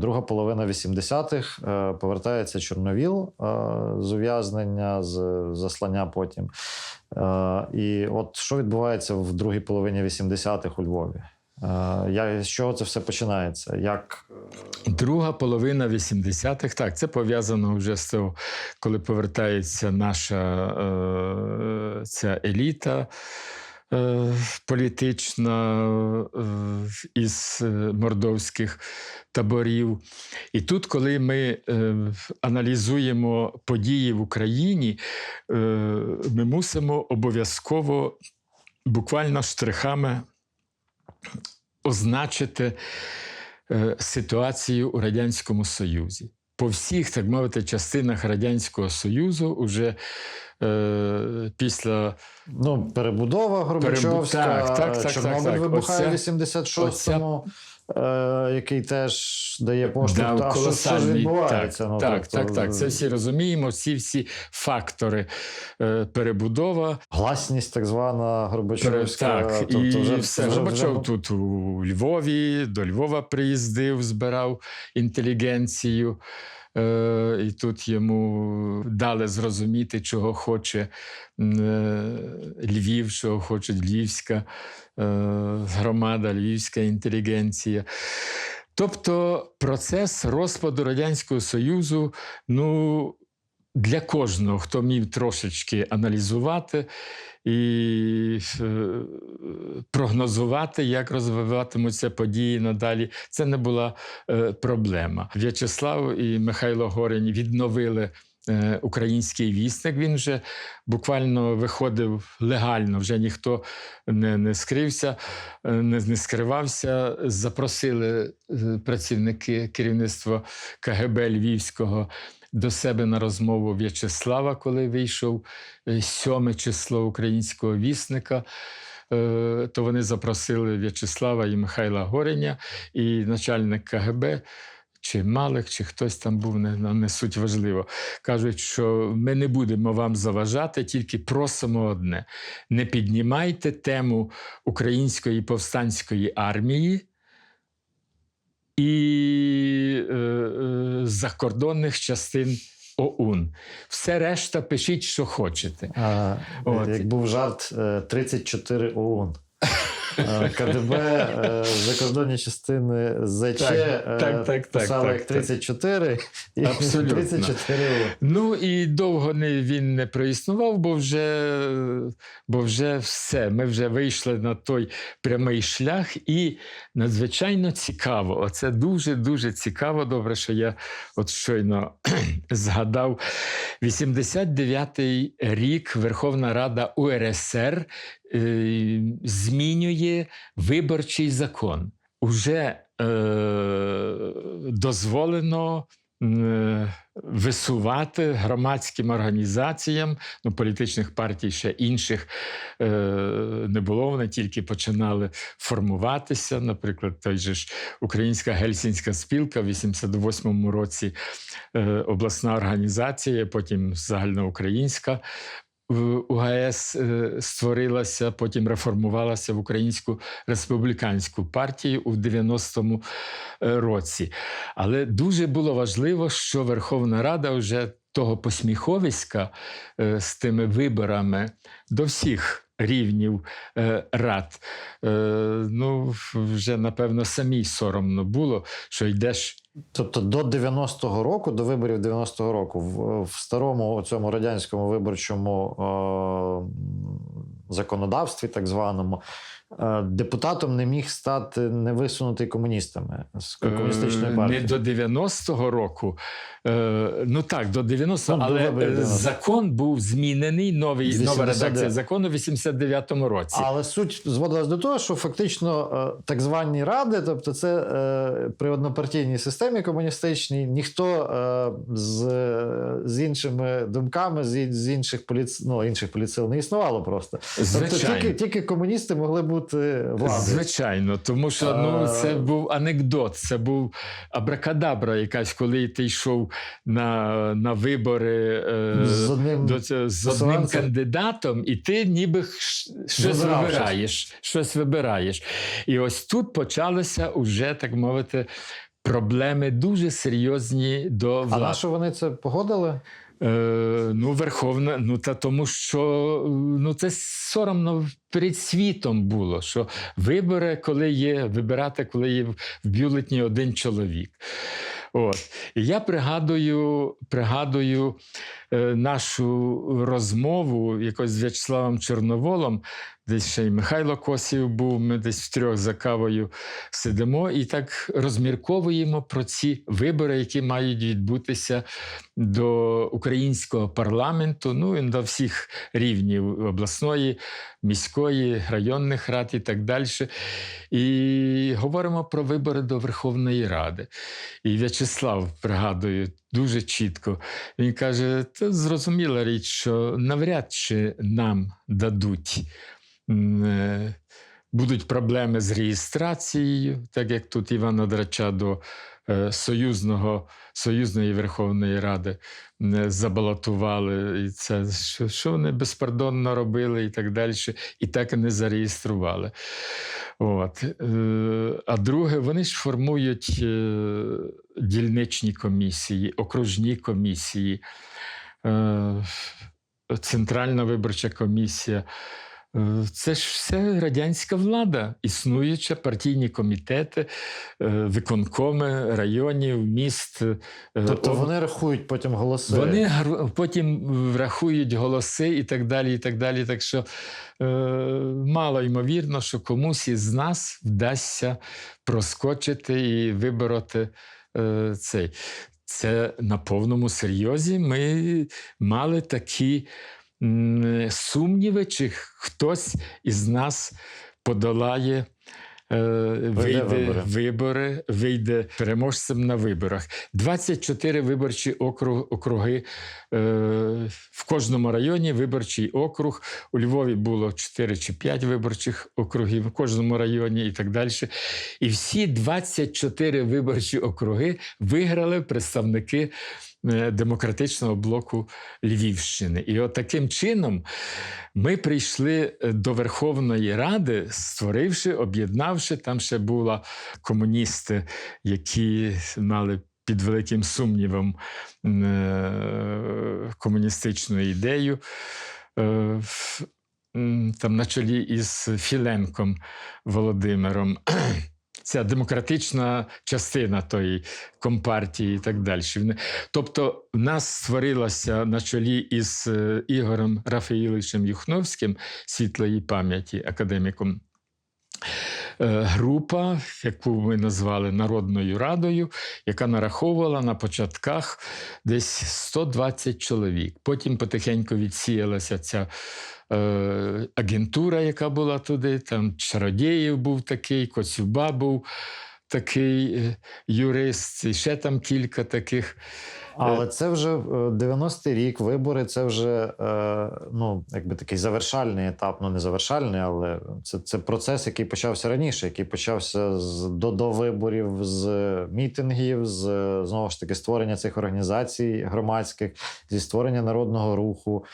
друга половина 80-х е, повертається Чорновіл е, з ув'язнення, з заслання потім. Е, І от що відбувається в другій половині 80-х у Львові? Я- З чого це все починається? Як Друга половина 80-х, так, це пов'язано вже з того, коли повертається наша е, ця еліта політична е, із е, мордовських таборів. І тут, коли ми е, аналізуємо події в Україні, е, ми мусимо обов'язково буквально штрихами означити е, ситуацію у Радянському Союзі. По всіх, так мовити, частинах Радянського Союзу уже е, після ну, перебудова Горбачовська, Так, так, так, Чорнобиль так, так. вибухає в Оця- 86-му, е, який теж дає поштовх. дав а що, що ж відбувається? Так, Ну, так, тобто, так, так. Це всі розуміємо, всі всі фактори е, перебудова. Гласність так звана Горбачовська. Так, тобто і вже, все. вже- Горбачов вже- тут у Львові, до Львова приїздив, збирав інтелігенцію. Е, і тут йому дали зрозуміти, чого хоче е, Львів, чого хоче Львівська е, громада, Львівська інтелігенція. Тобто процес розпаду Радянського Союзу, ну, для кожного, хто міг трошечки аналізувати і е, прогнозувати, як розвиватимуться події надалі, це не була е, проблема. В'ячеслав і Михайло Горень відновили. е, Український вісник він вже буквально виходив легально, вже ніхто не, не скрився, не, не скривався. Запросили працівники керівництва КГБ Львівського до себе на розмову В'ячеслава, коли вийшов е, сьоме число українського вісника. Е, То вони запросили В'ячеслава і Михайла Гореня, і начальник КГБ. Чи Малик, чи хтось там був, не, не суть важливо. Кажуть, що ми не будемо вам заважати, тільки просимо одне: не піднімайте тему української повстанської армії і е, е, закордонних частин ОУН. Все решта пишіть, що хочете. А, От. Як був жарт е, 34 ОУН. Е, КДБ, е, закордонні частини ЗЧ Так, е, так, так, так, писали так, як так. 34 і Абсолютно. 34 Ну і довго не, він не проіснував, бо вже, бо вже все. Ми вже вийшли на той прямий шлях, і надзвичайно цікаво. Оце дуже-дуже цікаво. Добре, що я от щойно згадав. 89-й рік Верховна Рада УРСР е, змінює виборчий закон. Уже е, дозволено е, висувати громадським організаціям, ну, політичних партій ще інших е, не було, вони тільки починали формуватися. Наприклад, той же ж Українська Гельсінська спілка в 88-му році е, обласна організація, потім загальноукраїнська. В УГС е, створилася, потім реформувалася в Українську республіканську партію у 90-му е, році. Але дуже було важливо, що Верховна Рада вже того посміховиська е, з тими виборами до всіх рівнів рад. Ну, вже напевно самій соромно було, що йдеш. Тобто до 90-го року, до виборів 90-го року, в, в старому цьому радянському виборчому е, законодавстві, так званому, е, депутатом не міг стати невисунутий комуністами з комуністичної Е, партії. Не до 90-го року. Е, ну так, до 90-го, Ну, але 90-го. закон був змінений, новий, нова редакція закону в 89-му році. Але суть зводилась до того, що фактично так звані ради, тобто це при однопартійній системі комуністичній, ніхто з, з іншими думками, з, інших поліц... ну, інших політсил не існувало просто. Тобто тільки, тільки комуністи могли бути владою. Звичайно, тому що ну, Е, це був анекдот, це був абракадабра якась, коли ти йшов на, на вибори е, З одним до, з одним кандидатом, і ти ніби щось вибираєш. Щось вибираєш. І ось тут почалося уже, так мовити, проблеми дуже серйозні до А на що вони це погодили? Е, ну, Верховна, ну та тому, що ну, це соромно перед світом було, що вибори, коли є, вибирати, коли є в бюлетні один чоловік. От. І я пригадую, пригадую е, нашу розмову якось з В'ячеславом Чорноволом, десь ще й Михайло Косів був, ми десь втрьох за кавою сидимо і так розмірковуємо про ці вибори, які мають відбутися до українського парламенту, ну і до всіх рівнів обласної, міської, районних рад і так далі. І говоримо про вибори до Верховної Ради. І В'ячеслав пригадую дуже чітко. Він каже: це зрозуміла річ, що навряд чи нам дадуть. Е, Будуть проблеми з реєстрацією, так як тут Івана Драча до е, союзного, Союзної Верховної Ради е, забалотували. І це що, що вони безпардонно робили, і так далі, і так і не зареєстрували. От. А друге, вони ж формують дільничні комісії, окружні комісії, Центральна виборча комісія. Е, Це ж все радянська влада, існуюча партійні комітети, е, виконкоми районів, міст. е, Тобто вони рахують потім голоси. вони потім врахують голоси і так далі. і Так далі. Так що мало ймовірно, що комусь із нас вдасться проскочити і вибороти цей. Це на повному серйозі. Ми мали такі сумніви, чи хтось із нас подолає. е, Вийде вибори. вибори, вийде переможцем на виборах. 24 виборчі округ, округи е, в кожному районі виборчий округ. У Львові було 4 чи 5 виборчих округів в кожному районі і так далі. І всі 24 виборчі округи виграли представники демократичного блоку Львівщини. І от таким чином ми прийшли е, до Верховної Ради, створивши, об'єднавши. Там ще були комуністи, які мали під великим сумнівом е, комуністичну ідею. Е, Там на чолі із Філенком Володимиром. Ця демократична частина тої компартії і так далі. Тобто, в нас створилася на чолі із е, Ігорем Рафаїловичем Юхновським світлої пам'яті академіком. Е, Група, яку ми назвали Народною Радою, яка нараховувала на початках десь 120 чоловік. Потім потихеньку відсіялася ця е, агентура, яка була туди. Там Чародєєв був такий, Коцюба був такий е, юрист, і ще там кілька таких. Але це вже е, 90-й рік, вибори це вже е, ну, якби такий завершальний етап. Ну, не завершальний, але це, це процес, який почався раніше, який почався з до, до виборів, з мітингів, з знову ж таки створення цих організацій громадських, зі створення народного руху.